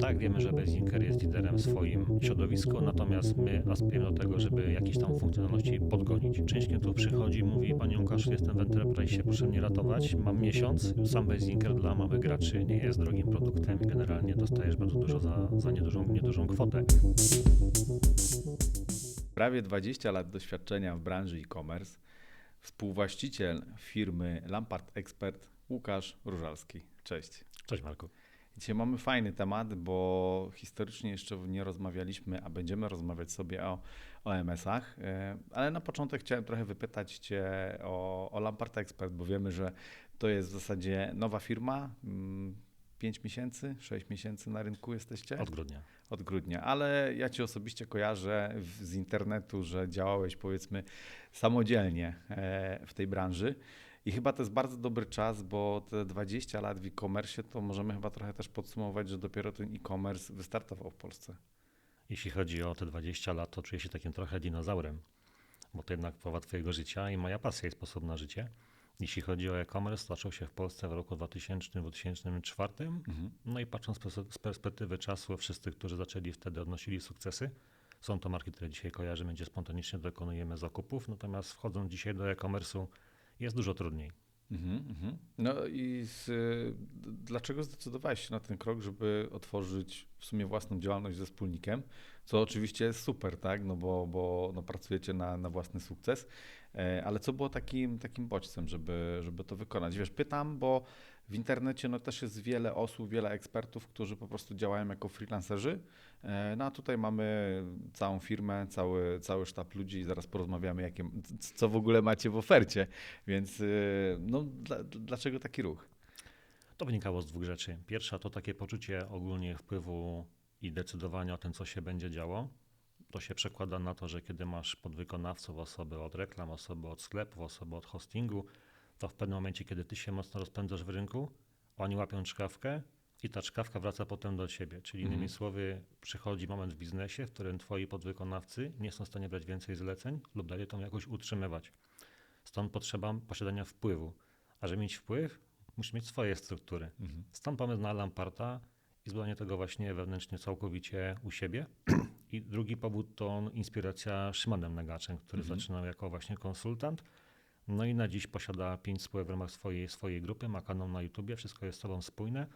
Tak, wiemy, że Bazinker jest liderem w swoim środowisku, natomiast my aspirujemy do tego, żeby jakieś tam funkcjonalności podgonić. Część klientów przychodzi i mówi, Panie Łukaszu, jestem w Enterprise, proszę mnie ratować, mam miesiąc, sam Bazinker dla małych graczy nie jest drogim produktem i generalnie dostajesz bardzo dużo za, za niedużą, niedużą kwotę. Prawie 20 lat doświadczenia w branży e-commerce, współwłaściciel firmy Lampart Expert Łukasz Różalski. Cześć. Cześć Marku. Dzisiaj mamy fajny temat, bo historycznie jeszcze nie rozmawialiśmy, a będziemy rozmawiać sobie o, o MS-ach, e, ale na początek chciałem trochę wypytać Cię o, o Lampart Expert, bo wiemy, że to jest w zasadzie nowa firma. 5 mm, miesięcy, 6 miesięcy na rynku jesteście? Od grudnia. Od grudnia, ale ja Cię osobiście kojarzę z internetu, że działałeś powiedzmy samodzielnie e, w tej branży. I chyba to jest bardzo dobry czas, bo te 20 lat w e-commerce to możemy chyba trochę też podsumować, że dopiero ten e-commerce wystartował w Polsce. Jeśli chodzi o te 20 lat, to czuję się takim trochę dinozaurem, bo to jednak połowa Twojego życia i moja pasja i sposób na życie. Jeśli chodzi o e-commerce, zaczął się w Polsce w roku 2000-2004. Mhm. No i patrząc z perspektywy czasu, wszyscy, którzy zaczęli wtedy, odnosili sukcesy. Są to marki, które dzisiaj kojarzymy, gdzie spontanicznie dokonujemy zakupów, natomiast wchodząc dzisiaj do e-commerce'u, jest dużo trudniej. Mhm, mhm. No i z, dlaczego zdecydowałeś się na ten krok, żeby otworzyć w sumie własną działalność ze wspólnikiem? Co oczywiście jest super, tak? No bo, bo no pracujecie na, na własny sukces, e, ale co było takim, takim bodźcem, żeby, żeby to wykonać? Wiesz, pytam, bo w internecie no, też jest wiele osób, wiele ekspertów, którzy po prostu działają jako freelancerzy. E, no a tutaj mamy całą firmę, cały, cały sztab ludzi i zaraz porozmawiamy, jakie, co w ogóle macie w ofercie. Więc e, no, dla, dlaczego taki ruch? To wynikało z dwóch rzeczy. Pierwsza to takie poczucie ogólnie wpływu i decydowania o tym, co się będzie działo. To się przekłada na to, że kiedy masz podwykonawców, osoby od reklam, osoby od sklepów, osoby od hostingu, to w pewnym momencie, kiedy ty się mocno rozpędzasz w rynku, oni łapią czkawkę i ta czkawka wraca potem do ciebie. Czyli innymi mhm. słowy, przychodzi moment w biznesie, w którym twoi podwykonawcy nie są w stanie brać więcej zleceń lub dalej tą jakoś utrzymywać. Stąd potrzeba posiadania wpływu. A żeby mieć wpływ, musisz mieć swoje struktury. Mhm. Stąd pomysł na Lamparta i zbudowanie tego właśnie wewnętrznie całkowicie u siebie. I drugi powód to inspiracja Szymanem Negaczem, który mhm. zaczynał jako właśnie konsultant no i na dziś posiada pięć spółek w ramach swojej, swojej grupy, ma kanał na YouTubie, wszystko jest z sobą spójne.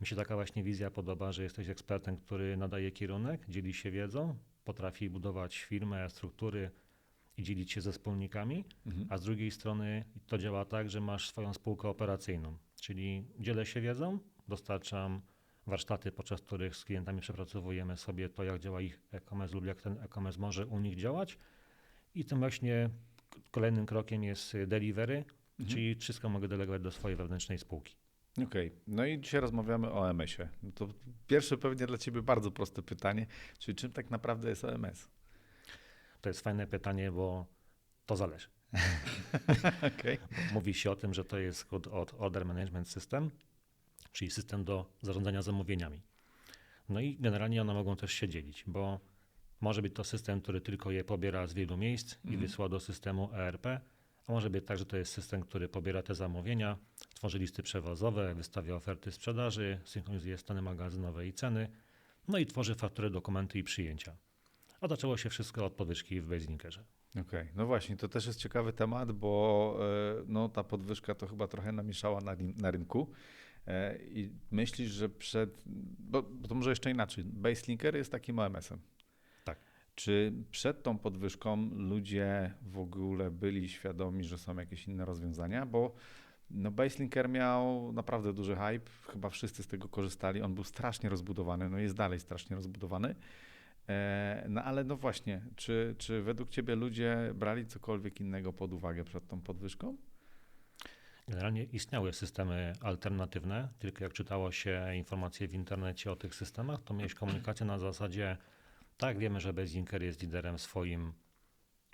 Mi się taka właśnie wizja podoba, że jesteś ekspertem, który nadaje kierunek, dzieli się wiedzą, potrafi budować firmę, struktury i dzielić się ze wspólnikami, mhm. a z drugiej strony to działa tak, że masz swoją spółkę operacyjną, czyli dzielę się wiedzą, dostarczam warsztaty, podczas których z klientami przepracowujemy sobie to, jak działa ich e-commerce lub jak ten e-commerce może u nich działać i tym właśnie Kolejnym krokiem jest delivery, mhm. czyli wszystko mogę delegować do swojej wewnętrznej spółki. Okej, okay. no i dzisiaj rozmawiamy o OMS-ie. To pierwsze pewnie dla Ciebie bardzo proste pytanie, czyli czym tak naprawdę jest OMS? To jest fajne pytanie, bo to zależy. okay. Mówi się o tym, że to jest od, od Order Management System, czyli system do zarządzania zamówieniami. No i generalnie one mogą też się dzielić, bo może być to system, który tylko je pobiera z wielu miejsc i mhm. wysyła do systemu ERP, a może być tak, że to jest system, który pobiera te zamówienia, tworzy listy przewozowe, wystawia oferty sprzedaży, synchronizuje stany magazynowe i ceny, no i tworzy faktury, dokumenty i przyjęcia. A zaczęło się wszystko od podwyżki w BaseLinkerze. Okej, okay. no właśnie, to też jest ciekawy temat, bo e, no, ta podwyżka to chyba trochę namieszała na, na rynku. E, I myślisz, że przed, bo, bo to może jeszcze inaczej, BaseLinker jest takim OMS-em. Czy przed tą podwyżką ludzie w ogóle byli świadomi, że są jakieś inne rozwiązania? Bo no Baselinker miał naprawdę duży hype, chyba wszyscy z tego korzystali. On był strasznie rozbudowany, no jest dalej strasznie rozbudowany. E, no ale no właśnie, czy, czy według Ciebie ludzie brali cokolwiek innego pod uwagę przed tą podwyżką? Generalnie istniały systemy alternatywne, tylko jak czytało się informacje w internecie o tych systemach, to miałeś komunikację na zasadzie tak, wiemy, że Bezinker jest liderem w swoim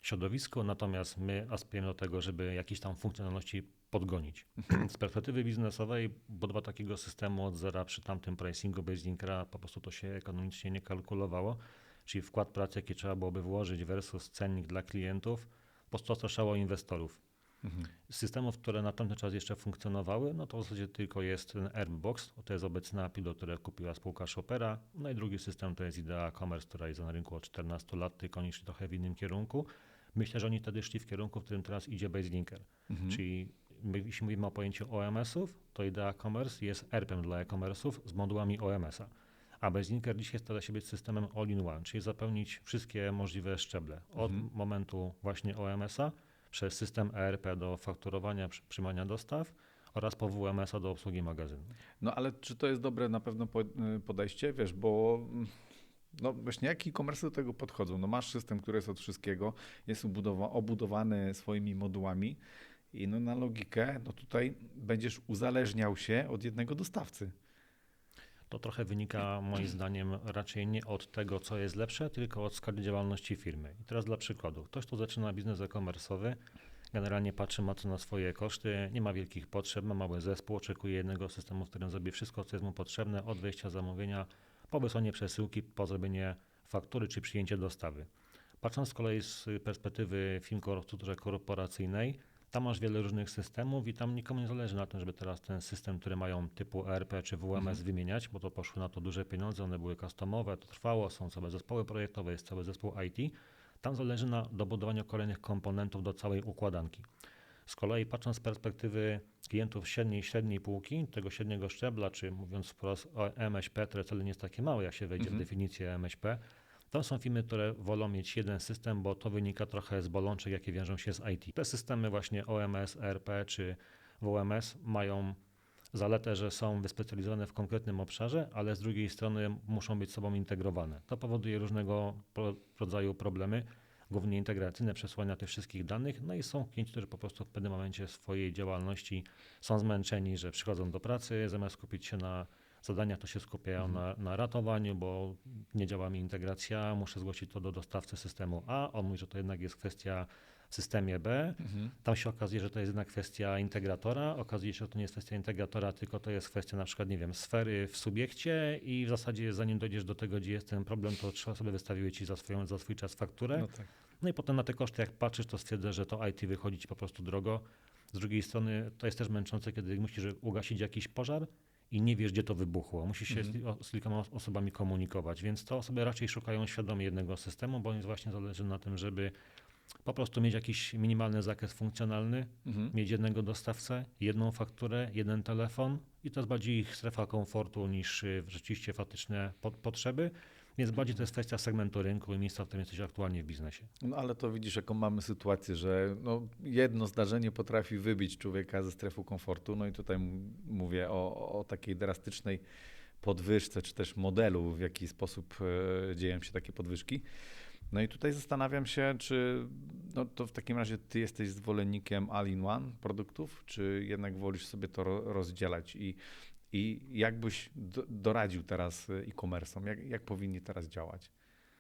środowisku, natomiast my aspirujemy do tego, żeby jakieś tam funkcjonalności podgonić. Z perspektywy biznesowej budowa takiego systemu od zera przy tamtym pricingu Bazinkera po prostu to się ekonomicznie nie kalkulowało, czyli wkład pracy, jaki trzeba byłoby włożyć versus cennik dla klientów, po prostu ostraszało inwestorów. Mhm. Systemów, które na tamten czas jeszcze funkcjonowały, no to w zasadzie tylko jest ten Airbox, to jest obecny API, które kupiła spółka Shopera. No i drugi system to jest Idea Commerce, która jest na rynku od 14 lat, tylko oni szli trochę w innym kierunku. Myślę, że oni wtedy szli w kierunku, w którym teraz idzie Baselinker. Mhm. Czyli my, jeśli mówimy o pojęciu OMS-ów, to Idea Commerce jest ERP-em dla e-commerce'ów z modułami OMS-a. A Baselinker dzisiaj stara się być systemem all-in-one, czyli zapełnić wszystkie możliwe szczeble. Od Mhm. momentu właśnie OMS-a przez system ERP do fakturowania, przy- przyjmowania dostaw oraz po WMS-a do obsługi magazynu. No ale czy to jest dobre na pewno y, podejście, wiesz, bo mm, no właśnie jak e-commerce do tego podchodzą? No masz system, który jest od wszystkiego, jest obudowany swoimi modułami i no na logikę, no tutaj będziesz uzależniał się od jednego dostawcy. To trochę wynika moim zdaniem raczej nie od tego, co jest lepsze, tylko od skali działalności firmy. I teraz dla przykładu, ktoś, kto zaczyna biznes e-commerce'owy, generalnie patrzy ma na swoje koszty, nie ma wielkich potrzeb, ma mały zespół, oczekuje jednego systemu, w którym zrobi wszystko, co jest mu potrzebne, od wejścia zamówienia, po wysłanie przesyłki, po zrobienie faktury czy przyjęcie dostawy. Patrząc z kolei z perspektywy firm korporacyjnej, tam masz wiele różnych systemów i tam nikomu nie zależy na tym, żeby teraz ten system, który mają typu ERP czy WMS wymieniać, bo to poszły na to duże pieniądze, one były customowe, to trwało, są całe zespoły projektowe, jest cały zespół IT. Tam zależy na dobudowaniu kolejnych komponentów do całej układanki. Z kolei patrząc z perspektywy klientów średniej, średniej półki, tego średniego szczebla, czy mówiąc wprost o MŚP, które wcale nie jest takie małe, jak się wejdzie Mhm. w definicję MŚP, to są firmy, które wolą mieć jeden system, bo to wynika trochę z bolączek, jakie wiążą się z IT. Te systemy właśnie OMS, ERP czy WMS mają zaletę, że są wyspecjalizowane w konkretnym obszarze, ale z drugiej strony muszą być sobą integrowane. To powoduje różnego rodzaju problemy, głównie integracyjne przesłania tych wszystkich danych, no i są klienci, którzy po prostu w pewnym momencie swojej działalności są zmęczeni, że przychodzą do pracy, zamiast skupić się na zadaniach, to się skupiają na, na ratowaniu, bo nie działa mi integracja, muszę zgłosić to do dostawcy systemu A, on mówi, że to jednak jest kwestia w systemie B, tam się okazuje, że to jest jednak kwestia integratora. Okazuje się, że to nie jest kwestia integratora, tylko to jest kwestia na przykład, nie wiem, sfery w subiekcie i w zasadzie zanim dojdziesz do tego, gdzie jest ten problem, to trzy osoby wystawiły ci za, swoją, za swój czas fakturę. No tak. No i potem na te koszty, jak patrzysz, to stwierdzę, że to IT wychodzi ci po prostu drogo. Z drugiej strony to jest też męczące, kiedy musisz ugasić jakiś pożar i nie wiesz, gdzie to wybuchło. Musisz się Mhm. z, o- z kilkoma os- osobami komunikować, więc to osoby raczej szukają świadomie jednego systemu, bo jest właśnie zależy na tym, żeby po prostu mieć jakiś minimalny zakres funkcjonalny, Mhm. mieć jednego dostawcę, jedną fakturę, jeden telefon i to jest bardziej ich strefa komfortu niż y, rzeczywiście faktyczne po- potrzeby. Więc bardziej to jest kwestia segmentu rynku i miejsca, w którym jesteś aktualnie w biznesie. No ale to widzisz, jaką mamy sytuację, że no, jedno zdarzenie potrafi wybić człowieka ze strefy komfortu. No i tutaj mówię o, o takiej drastycznej podwyżce, czy też modelu, w jaki sposób e, dzieją się takie podwyżki. No i tutaj zastanawiam się, czy no to w takim razie ty jesteś zwolennikiem all-in-one produktów, czy jednak wolisz sobie to ro- rozdzielać i, i jak byś do, doradził teraz e, e-commerce'om, jak, jak powinni teraz działać?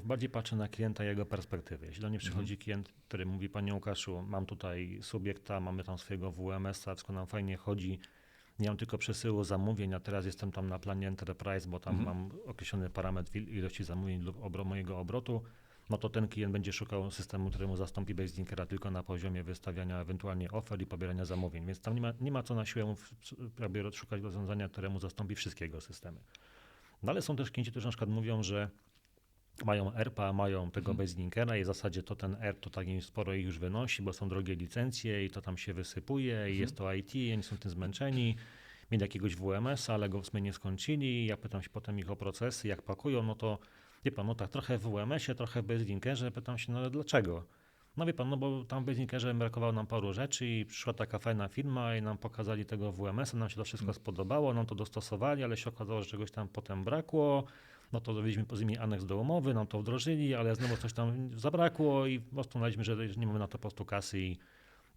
Bardziej patrzę na klienta i jego perspektywy. Jeśli do mnie przychodzi klient, który mówi, panie Łukaszu, mam tutaj subiekta, mamy tam swojego WMS-a, wszystko nam fajnie chodzi, nie mam tylko przesyłu zamówień, a teraz jestem tam na planie Enterprise, bo tam Mhm. mam określony parametr il- ilości zamówień lub obro, mojego obrotu, no to ten klient będzie szukał systemu, któremu zastąpi Baselinkera tylko na poziomie wystawiania ewentualnie ofert i pobierania zamówień, więc tam nie ma, nie ma co na siłę szukać rozwiązania, któremu zastąpi wszystkie jego systemy. No ale są też klienci, którzy na przykład mówią, że mają ERPA, mają tego Mhm. Baselinkera i w zasadzie to ten ERP to tak im sporo ich już wynosi, bo są drogie licencje i to tam się wysypuje i Mhm. jest to IT, i oni są tym zmęczeni. Mieli jakiegoś WMS, ale go w sumie nie skończyli. Ja pytam się potem ich o procesy, jak pakują, no to wie pan, no tak, trochę w WMS-ie, trochę w Baselinkerze. Pytam się, no ale dlaczego? No wie pan, no bo tam w Baselinkerze brakowało nam paru rzeczy i przyszła taka fajna firma i nam pokazali tego WMS-a, nam się to wszystko spodobało, nam to dostosowali, ale się okazało, że czegoś tam potem brakło. No to zrobiliśmy z nimi aneks do umowy, nam to wdrożyli, ale znowu coś tam zabrakło i po prostu uznaliśmy, że nie mamy na to po prostu kasy i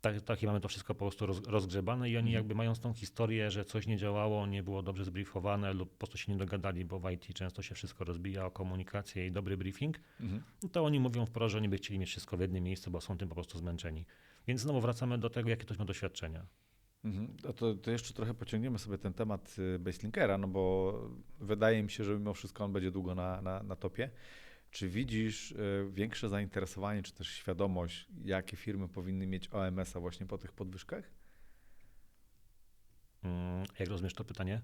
tak, takie mamy to wszystko po prostu roz, rozgrzebane i oni Mhm. jakby mają tą historię, że coś nie działało, nie było dobrze zbriefowane lub po prostu się nie dogadali, bo w IT często się wszystko rozbija o komunikację i dobry briefing, Mhm. no to oni mówią wprost, że oni by chcieli mieć wszystko w jednym miejscu, bo są tym po prostu zmęczeni. Więc znowu wracamy do tego, jakie ktoś ma doświadczenia. Mhm. To, to jeszcze trochę pociągniemy sobie ten temat y, Baselinkera, no bo wydaje mi się, że mimo wszystko on będzie długo na, na, na topie. Czy widzisz e, większe zainteresowanie, czy też świadomość, jakie firmy powinny mieć OMS-a właśnie po tych podwyżkach? Mm, Jak rozumiesz to pytanie?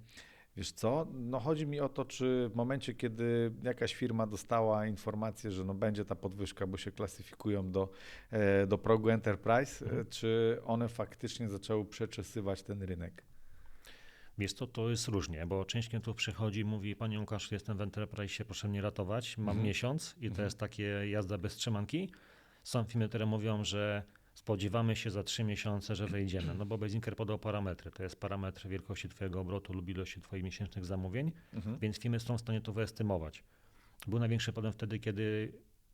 Wiesz co, no chodzi mi o to, czy w momencie, kiedy jakaś firma dostała informację, że no będzie ta podwyżka, bo się klasyfikują do, e, do progu Enterprise, e, czy one faktycznie zaczęły przeczesywać ten rynek? Wiesz to, to jest różnie, bo część klientów przychodzi i mówi, panie Łukasz, jestem w Enterprise, proszę mnie ratować, mam Mhm. miesiąc i to Mhm. jest takie jazda bez trzymanki. Są firmy, które mówią, że spodziewamy się za trzy miesiące, że wejdziemy, no bo Bazinker podał parametry, to jest parametr wielkości twojego obrotu lub ilości twoich miesięcznych zamówień, Mhm. więc firmy są w stanie to wyestymować. Był największy problem wtedy, kiedy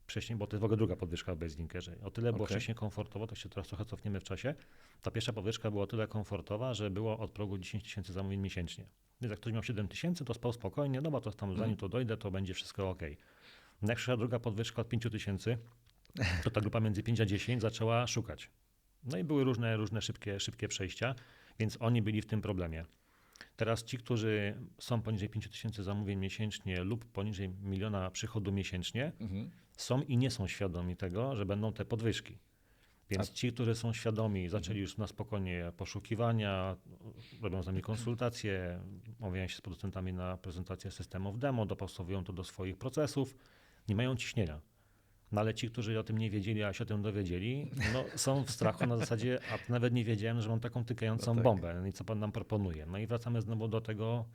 wcześniej, bo to jest w ogóle druga podwyżka w Bazinkerze. O tyle było wcześniej komfortowo, to się teraz trochę cofniemy w czasie. Ta pierwsza podwyżka była o tyle komfortowa, że było od progu 10 tysięcy zamówień miesięcznie. Więc jak ktoś miał 7 tysięcy, to spał spokojnie, no bo to tam zanim to dojdę, to będzie wszystko ok. Jak przyszła druga podwyżka od 5 tysięcy, to ta grupa między 5 a 10 zaczęła szukać. No i były różne, różne szybkie, szybkie przejścia, więc oni byli w tym problemie. Teraz ci, którzy są poniżej 5 tysięcy zamówień miesięcznie lub poniżej miliona przychodu miesięcznie, Mhm. Są i nie są świadomi tego, że będą te podwyżki. Więc ci, którzy są świadomi, zaczęli już na spokojnie poszukiwania, robią z nami konsultacje, omawiają się z producentami na prezentację systemów demo, dopasowują to do swoich procesów, nie mają ciśnienia. No ale ci, którzy o tym nie wiedzieli, a się o tym dowiedzieli, no, są w strachu na zasadzie, a nawet nie wiedziałem, że mam taką tykającą No tak. bombę no i co pan nam proponuje. No i wracamy znowu do tego,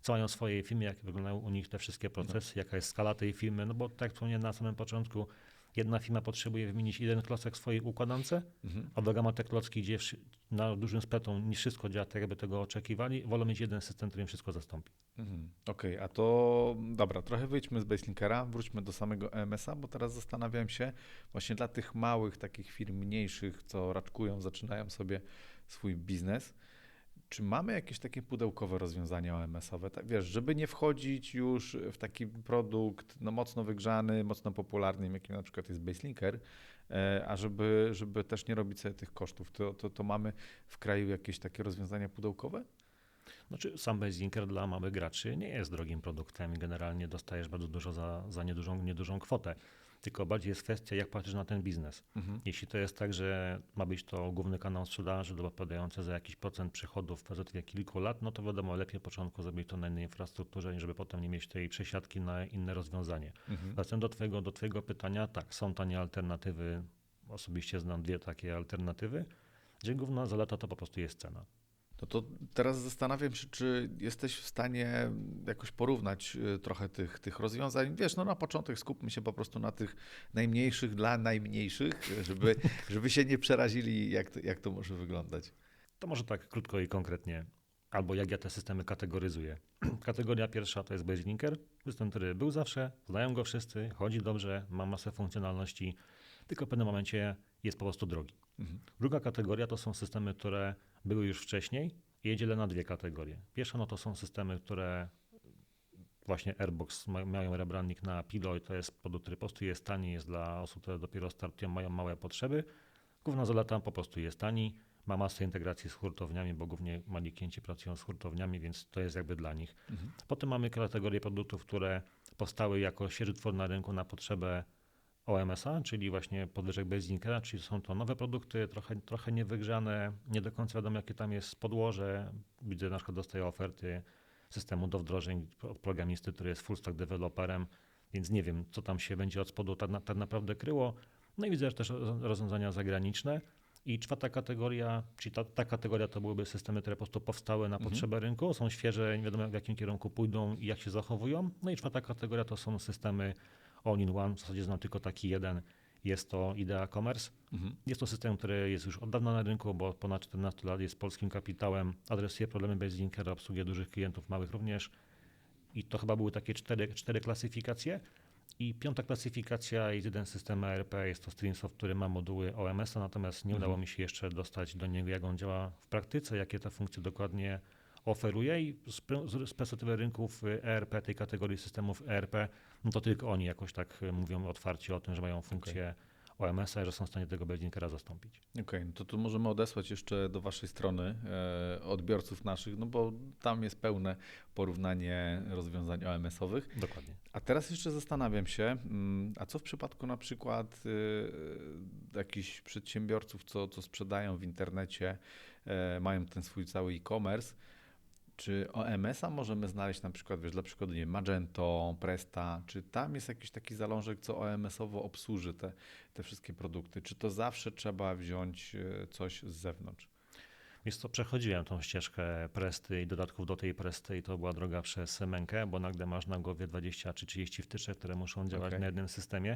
co mają w swojej firmie, jak wyglądają u nich te wszystkie procesy, jaka jest skala tej firmy, no bo tak jak wspomniałem na samym początku, jedna firma potrzebuje wymienić jeden klocek w swojej układance, Mhm. a druga ma te klocki, gdzie na dużym spletu nie wszystko działa tak, jakby tego oczekiwali, wolą mieć jeden system, który im wszystko zastąpi. Mhm. Okej, a to dobra, trochę wyjdźmy z Baselinkera, wróćmy do samego EMS-a, bo teraz zastanawiam się właśnie dla tych małych, takich firm mniejszych, co raczkują, zaczynają sobie swój biznes, czy mamy jakieś takie pudełkowe rozwiązania OMS-owe, tak, wiesz, żeby nie wchodzić już w taki produkt no, mocno wygrzany, mocno popularny, jakim na przykład jest Baselinker, e, a żeby, żeby też nie robić sobie tych kosztów, to, to, to mamy w kraju jakieś takie rozwiązania pudełkowe? Znaczy, sam Baselinker dla małych graczy nie jest drogim produktem generalnie dostajesz bardzo dużo za, za niedużą, niedużą kwotę. Tylko bardziej jest kwestia, jak patrzysz na ten biznes. Mhm. Jeśli to jest tak, że ma być to główny kanał sprzedaży odpowiadający za jakiś procent przychodów w perspektywie kilku lat, no to wiadomo, lepiej początku zrobić to na innej infrastrukturze, żeby potem nie mieć tej przesiadki na inne rozwiązanie. Mhm. Wracając do twojego, do twojego pytania, tak, są tanie alternatywy. Osobiście znam dwie takie alternatywy, gdzie główna zaleta to po prostu jest cena. No to teraz zastanawiam się, czy jesteś w stanie jakoś porównać y, trochę tych, tych rozwiązań. Wiesz, no na początek skupmy się po prostu na tych najmniejszych dla najmniejszych, żeby, żeby się nie przerazili, jak to, jak to może wyglądać. To może tak krótko i konkretnie, albo jak ja te systemy kategoryzuję. Kategoria pierwsza to jest Base Linker, system, który był zawsze, znają go wszyscy, chodzi dobrze, ma masę funkcjonalności, tylko w pewnym momencie jest po prostu drogi. Mhm. Druga kategoria to są systemy, które były już wcześniej i je dzielę na dwie kategorie. Pierwsza no to są systemy, które właśnie Airbox ma- mają rebranding na Pilo i to jest produkt, który po prostu jest tani, jest dla osób, które dopiero startują, mają małe potrzeby. Główna zaleta po prostu jest tani, ma masę integracji z hurtowniami, bo głównie mali klienci pracują z hurtowniami, więc to jest jakby dla nich. Mhm. Potem mamy kategorię produktów, które powstały jako świeży twór na rynku na potrzebę OMS-a, czyli właśnie podwyżek Baselinkera, czyli są to nowe produkty, trochę, trochę niewygrzane, nie do końca wiadomo jakie tam jest podłoże. Widzę na przykład dostaję oferty systemu do wdrożeń od programisty, który jest full stack deweloperem, więc nie wiem co tam się będzie od spodu tak, tak naprawdę kryło. No i widzę też roz- rozwiązania zagraniczne. I czwarta kategoria, czyli ta, ta kategoria to byłyby systemy, które po prostu powstały na Mhm. potrzeby rynku, są świeże, nie wiadomo w jakim kierunku pójdą i jak się zachowują. No i czwarta kategoria to są systemy all-in-one, w zasadzie znam tylko taki jeden, jest to Idea Commerce. Mhm. Jest to system, który jest już od dawna na rynku, bo od ponad 14 lat jest polskim kapitałem, adresuje problemy Baselinkera, obsługuje dużych klientów, małych również. I to chyba były takie cztery, cztery klasyfikacje. I piąta klasyfikacja jest jeden system ERP, jest to Streamsoft, który ma moduły OMS-a, natomiast nie Mhm. udało mi się jeszcze dostać do niego, jak on działa w praktyce, jakie te funkcje dokładnie oferuje i z, perspektywy rynków y, ERP, tej kategorii systemów ERP, no to tylko oni jakoś tak y, mówią otwarcie o tym, że mają funkcję OMS-a, że są w stanie tego bezlinkera zastąpić. Okej, no to tu możemy odesłać jeszcze do waszej strony e, odbiorców naszych, no bo tam jest pełne porównanie rozwiązań OMS-owych. Dokładnie. A teraz jeszcze zastanawiam się, mm, a co w przypadku na przykład y, jakichś przedsiębiorców, co, co sprzedają w internecie, e, mają ten swój cały e-commerce, czy OMS-a możemy znaleźć na przykład, wiesz, dla przykładu, nie Magento, Presta, czy tam jest jakiś taki zalążek, co OMS-owo obsłuży te, te wszystkie produkty? Czy to zawsze trzeba wziąć e, coś z zewnątrz? Wiesz co, przechodziłem tą ścieżkę Presty i dodatków do tej Presty i to była droga przez mękę, bo nagle masz na głowie 20 czy 30 wtyczek, które muszą działać Okej. na jednym systemie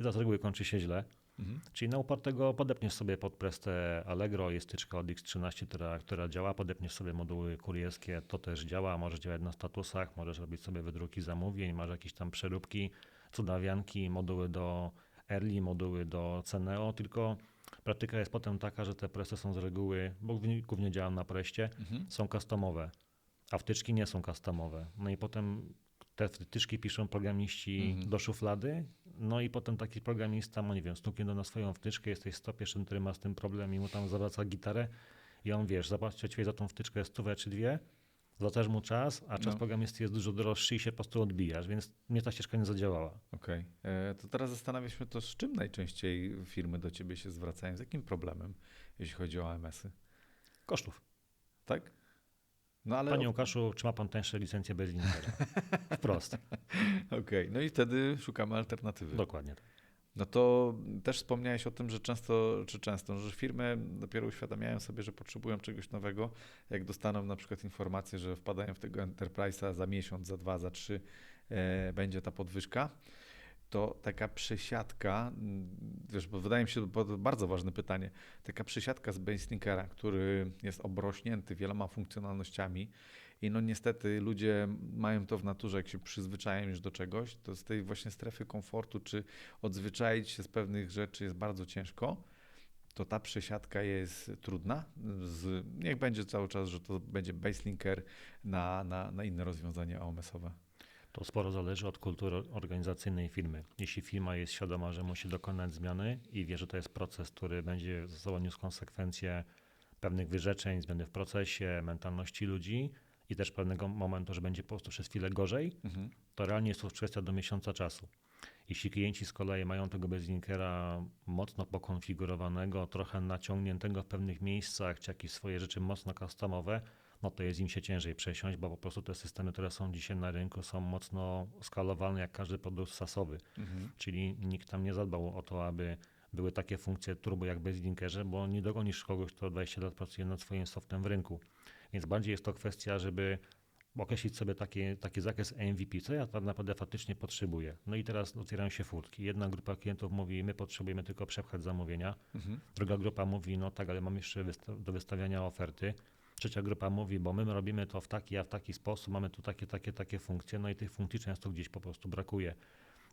i to z reguły kończy się źle. Mhm. Czyli na upartego podepniesz sobie pod Prestę Allegro, jest styczka od X13, która, która działa, podepniesz sobie moduły kurierskie, to też działa, możesz działać na statusach, możesz robić sobie wydruki zamówień, masz jakieś tam przeróbki, cudawianki, moduły do Early, moduły do Ceneo, tylko praktyka jest potem taka, że te presty są z reguły, bo głównie- głównie działam na preście, Mhm. są customowe, a wtyczki nie są customowe. No i potem te wtyczki piszą programiści Mhm. do szuflady, no i potem taki programista, no nie wiem, stuknie do na swoją wtyczkę, jesteś 101, który ma z tym problem i mu tam zawraca gitarę i on, wiesz, zobaczcie ciebie za tą wtyczkę stówę czy dwie, zwracasz mu czas, a czas No. programisty jest dużo droższy i się po prostu odbijasz, więc mnie ta ścieżka nie zadziałała. Okej, E, to teraz zastanawiam się to, z czym najczęściej firmy do ciebie się zwracają, z jakim problemem, jeśli chodzi o AMS-y, Kosztów. tak? No ale Panie Łukaszu, czy ma pan tańsze licencje bez linkera? Wprost. Okej, no i wtedy szukamy alternatywy. Dokładnie. tak. No to też wspomniałeś o tym, że często, czy często, że firmy dopiero uświadamiają sobie, że potrzebują czegoś nowego, jak dostaną na przykład informację, że wpadają w tego enterprise'a za miesiąc, za dwa, za trzy e, będzie ta podwyżka. To taka przesiadka, mm, wiesz, bo wydaje mi się, to bardzo ważne pytanie, taka przesiadka z Baselinkera, który jest obrośnięty wieloma funkcjonalnościami i no niestety ludzie mają to w naturze, jak się przyzwyczają już do czegoś, to z tej właśnie strefy komfortu, czy odzwyczaić się z pewnych rzeczy jest bardzo ciężko, to ta przesiadka jest trudna. Z, niech będzie cały czas, że to będzie baselinker na, na, na inne rozwiązania OMS-owe. To sporo zależy od kultury organizacyjnej firmy. Jeśli firma jest świadoma, że musi dokonać zmiany i wie, że to jest proces, który będzie ze sobą niósł konsekwencje pewnych wyrzeczeń, zmiany w procesie, mentalności ludzi i też pewnego momentu, że będzie po prostu przez chwilę gorzej, Mhm. to realnie jest to kwestia do miesiąca czasu. Jeśli klienci z kolei mają tego bezlinkera mocno pokonfigurowanego, trochę naciągniętego w pewnych miejscach, czy jakieś swoje rzeczy mocno customowe, no to jest im się ciężej przesiąść, bo po prostu te systemy, które są dzisiaj na rynku, są mocno skalowalne jak każdy produkt sasowy. Mhm. Czyli nikt tam nie zadbał o to, aby były takie funkcje turbo jak bezlinkerze, bo nie dogonisz kogoś, kto 20 lat pracuje nad swoim softem w rynku. Więc bardziej jest to kwestia, żeby określić sobie taki, taki zakres MVP, co ja tak naprawdę faktycznie potrzebuję. No i teraz otwierają się furtki. Jedna grupa klientów mówi, my potrzebujemy tylko przepchać zamówienia. Mhm. Druga grupa mówi, no tak, ale mam jeszcze wysta- do wystawiania oferty. Trzecia grupa mówi, bo my robimy to w taki, a w taki sposób, mamy tu takie, takie, takie funkcje, no i tych funkcji często gdzieś po prostu brakuje.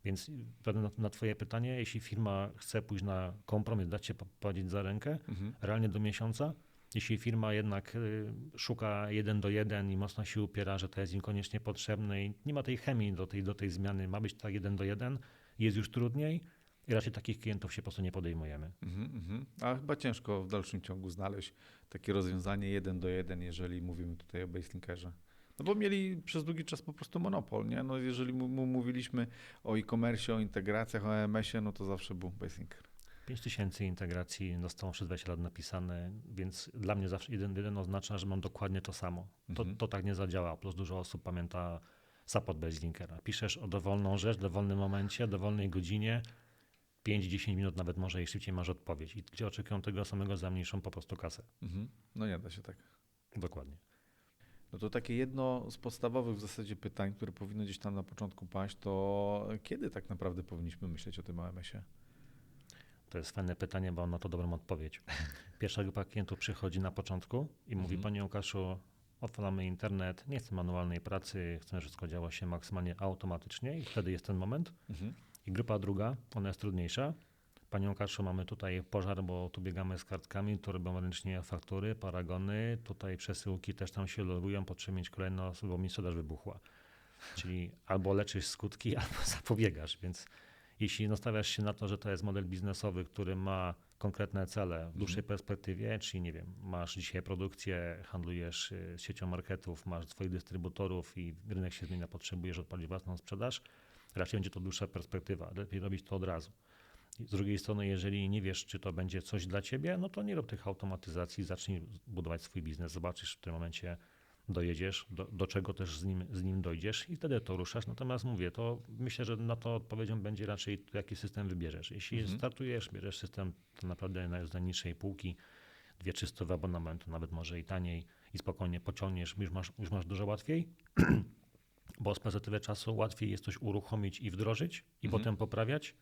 Więc na, na Twoje pytanie, jeśli firma chce pójść na kompromis, dać się poprowadzić za rękę, Mhm. realnie do miesiąca, jeśli firma jednak y, szuka jeden do jeden i mocno się upiera, że to jest im koniecznie potrzebne i nie ma tej chemii do tej, do tej zmiany, ma być tak jeden do jeden, jest już trudniej i raczej takich klientów się po prostu nie podejmujemy. Mhm, mhm. A chyba ciężko w dalszym ciągu znaleźć takie rozwiązanie jeden do jeden, jeżeli mówimy tutaj o baselinkerze. No bo mieli przez długi czas po prostu monopol, nie? No jeżeli mu, mówiliśmy o e-commerce, o integracjach, o EMS-ie, no to zawsze był baselinker. 5000 integracji zostało przez 20 lat napisane, więc dla mnie zawsze jeden do jeden oznacza, że mam dokładnie to samo. To, Mhm. to tak nie zadziała, plus dużo osób pamięta support bez linkera. Piszesz o dowolną rzecz, dowolnym momencie, dowolnej godzinie, 5-10 minut nawet może i szybciej masz odpowiedź. I gdzie oczekują tego samego za mniejszą po prostu kasę. Mhm. No nie da się tak. Dokładnie. No to takie jedno z podstawowych w zasadzie pytań, które powinno gdzieś tam na początku paść, to kiedy tak naprawdę powinniśmy myśleć o tym AMS-ie? To jest fajne pytanie, bo na to dobrą odpowiedź. Pierwsza grupa klientów przychodzi na początku i mówi, Mhm. panie Łukaszu, odpalamy internet, nie chcę manualnej pracy, chcę, żeby wszystko działo się maksymalnie automatycznie i wtedy jest ten moment. Mhm. I grupa druga, ona jest trudniejsza. Panie Łukaszu, mamy tutaj pożar, bo tu biegamy z kartkami, tu robią ręcznie faktury, paragony, tutaj przesyłki też tam się logują, potrzeba mieć kolejną osobę, bo mi sprzedaż wybuchła. Czyli albo leczysz skutki, albo zapobiegasz, więc Jeśli nastawiasz się na to, że to jest model biznesowy, który ma konkretne cele w dłuższej perspektywie, czyli nie wiem, masz dzisiaj produkcję, handlujesz y, siecią marketów, masz swoich dystrybutorów i rynek się zmienia, potrzebujesz odpalić własną sprzedaż, raczej będzie to dłuższa perspektywa. Lepiej robić to od razu. Z drugiej strony, jeżeli nie wiesz, czy to będzie coś dla ciebie, no to nie rób tych automatyzacji, zacznij budować swój biznes, zobaczysz w tym momencie, dojedziesz, do, do czego też z nim, z nim dojdziesz i wtedy to ruszasz. Natomiast mówię, to myślę, że na to odpowiedzią będzie raczej to, jaki system wybierzesz. Jeśli Mhm. startujesz, bierzesz system to naprawdę na- z najniższej półki, dwie czystowe abonamentu, nawet może i taniej i spokojnie pociągniesz, już masz, już masz dużo łatwiej, bo z perspektywy czasu łatwiej jest coś uruchomić i wdrożyć i Mhm. potem poprawiać,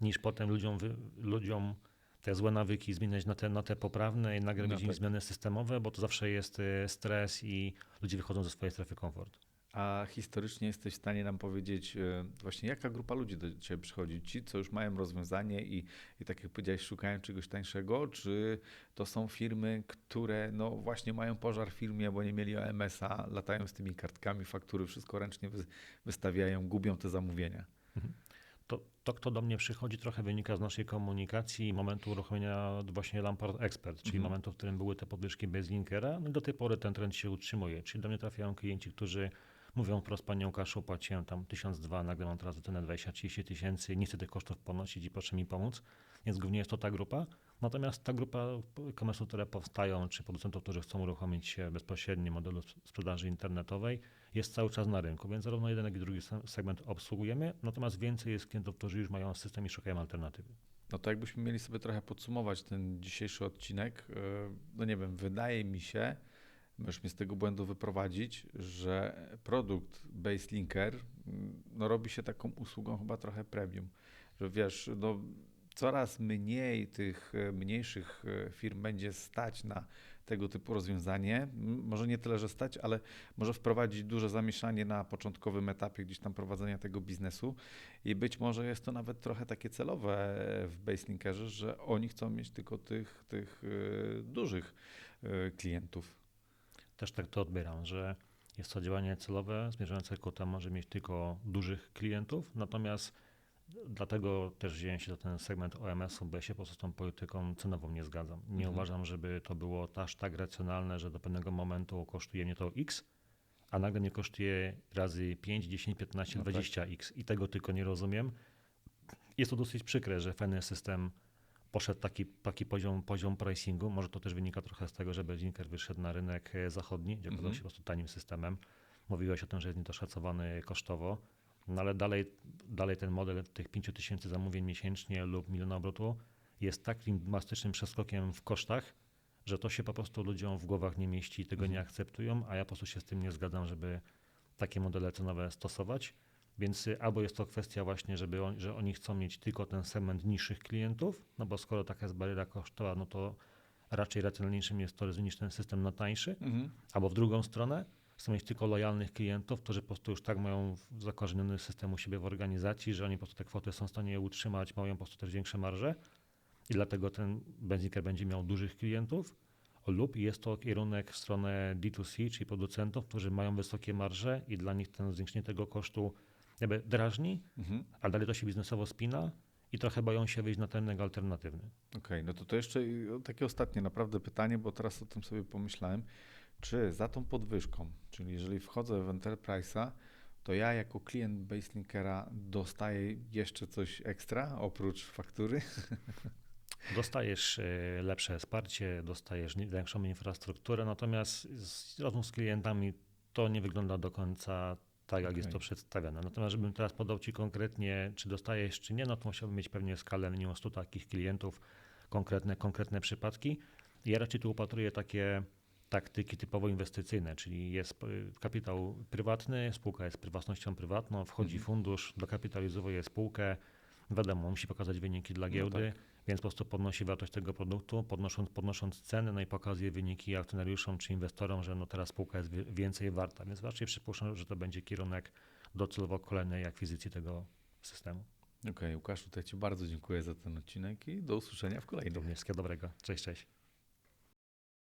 niż potem ludziom, ludziom te złe nawyki zmieniać na te, na te poprawne i nagle No tak. zmiany systemowe, bo to zawsze jest y, stres i ludzie wychodzą ze swojej strefy komfortu. A historycznie jesteś w stanie nam powiedzieć e, właśnie jaka grupa ludzi do Ciebie przychodzi? Ci, co już mają rozwiązanie i, i tak jak powiedziałeś, szukają czegoś tańszego, czy to są firmy, które no właśnie mają pożar w firmie, bo nie mieli OMS-a, latają z tymi kartkami, faktury, wszystko ręcznie wy, wystawiają, gubią te zamówienia? To, to, kto do mnie przychodzi, trochę wynika z naszej komunikacji i momentu uruchomienia właśnie Lampard Expert, czyli Mhm. momentu, w którym były te podwyżki bez linkera. No i do tej pory ten trend się utrzymuje. Czyli do mnie trafiają klienci, którzy mówią wprost, panie Łukaszu, płaciłem tam 1002, nagle mam teraz cenę 20-30 tysięcy, nie chcę tych kosztów ponosić i proszę mi pomóc. Więc głównie jest to ta grupa. Natomiast ta grupa e-commerce'ów, które powstają, czy producentów, którzy chcą uruchomić się bezpośrednio modelu sprzedaży internetowej, jest cały czas na rynku, więc zarówno jeden, jak i drugi se- segment obsługujemy, natomiast więcej jest klientów, którzy już mają system i szukają alternatywy. No to jakbyśmy mieli sobie trochę podsumować ten dzisiejszy odcinek, e, no nie wiem, wydaje mi się, możesz mnie z tego błędu wyprowadzić, że produkt Baselinker mm, no robi się taką usługą chyba trochę premium, że wiesz, no coraz mniej tych e, mniejszych e, firm będzie stać na tego typu rozwiązanie. Może nie tyle, że stać, ale może wprowadzić duże zamieszanie na początkowym etapie gdzieś tam prowadzenia tego biznesu. I być może jest to nawet trochę takie celowe w Baselinkerze, że oni chcą mieć tylko tych, tych dużych klientów. Też tak to odbieram, że jest to działanie celowe zmierzające ku temu, żeby mieć tylko dużych klientów, natomiast dlatego też wziąłem się za ten segment OMS-u, bo ja się po prostu z tą polityką cenową nie zgadzam. Nie Mhm. uważam, żeby to było aż tak racjonalne, że do pewnego momentu kosztuje mnie to X, a nagle mnie kosztuje razy 5, 10, 15, No tak. 20x i tego tylko nie rozumiem. Jest to dosyć przykre, że fajny system poszedł taki, taki poziom, poziom pricingu. Może to też wynika trochę z tego, że Bezinker wyszedł na rynek e, zachodni, gdzie okazał Mhm. się po prostu tanim systemem. Mówiłeś o tym, że jest niedoszacowany kosztowo, no ale dalej, dalej ten model tych 5000 zamówień miesięcznie lub miliona obrotu jest takim drastycznym przeskokiem w kosztach, że to się po prostu ludziom w głowach nie mieści i tego nie Mhm. akceptują, a ja po prostu się z tym nie zgadzam, żeby takie modele cenowe stosować. Więc y, albo jest to kwestia właśnie, żeby on, że oni chcą mieć tylko ten segment niższych klientów, no bo skoro taka jest bariera kosztowa, no to raczej racjonalniejszym jest to zmienić ten system na tańszy, Mhm. albo w drugą stronę chcą mieć tylko lojalnych klientów, którzy po prostu już tak mają zakorzeniony system u siebie w organizacji, że oni po prostu te kwoty są w stanie je utrzymać, mają po prostu też większe marże i dlatego ten benzinker będzie miał dużych klientów, lub jest to kierunek w stronę D2C, czyli producentów, którzy mają wysokie marże i dla nich ten zwiększenie tego kosztu jakby drażni, Mhm. ale dalej to się biznesowo spina i trochę boją się wyjść na ten rynek alternatywny. Okej, no to to jeszcze takie ostatnie naprawdę pytanie, bo teraz o tym sobie pomyślałem. Czy za tą podwyżką, czyli jeżeli wchodzę w Enterprise'a, to ja jako klient Baselinkera dostaję jeszcze coś ekstra oprócz faktury? Dostajesz e, lepsze wsparcie, dostajesz większą infrastrukturę, natomiast z rozmów z klientami to nie wygląda do końca tak, jak jest Okej. to przedstawione. Natomiast żebym teraz podał Ci konkretnie, czy dostajesz, czy nie, no to musiałbym mieć pewnie skalę minimum 100 takich klientów, konkretne, konkretne przypadki. Ja raczej tu upatruję takie taktyki typowo inwestycyjne, czyli jest y, kapitał prywatny, spółka jest własnością prywatną, wchodzi Mhm. fundusz, dokapitalizowuje spółkę, wiadomo, musi pokazać wyniki dla No giełdy, tak. Więc po prostu podnosi wartość tego produktu, podnosząc, podnosząc ceny, no i pokazuje wyniki akcjonariuszom czy inwestorom, że no teraz spółka jest więcej warta, więc raczej przypuszczam, że to będzie kierunek docelowo kolejnej akwizycji tego systemu. Okej, Łukaszu, to ja Ci bardzo dziękuję za ten odcinek i do usłyszenia w kolejnym. Wszystkiego dobrego. Cześć, cześć.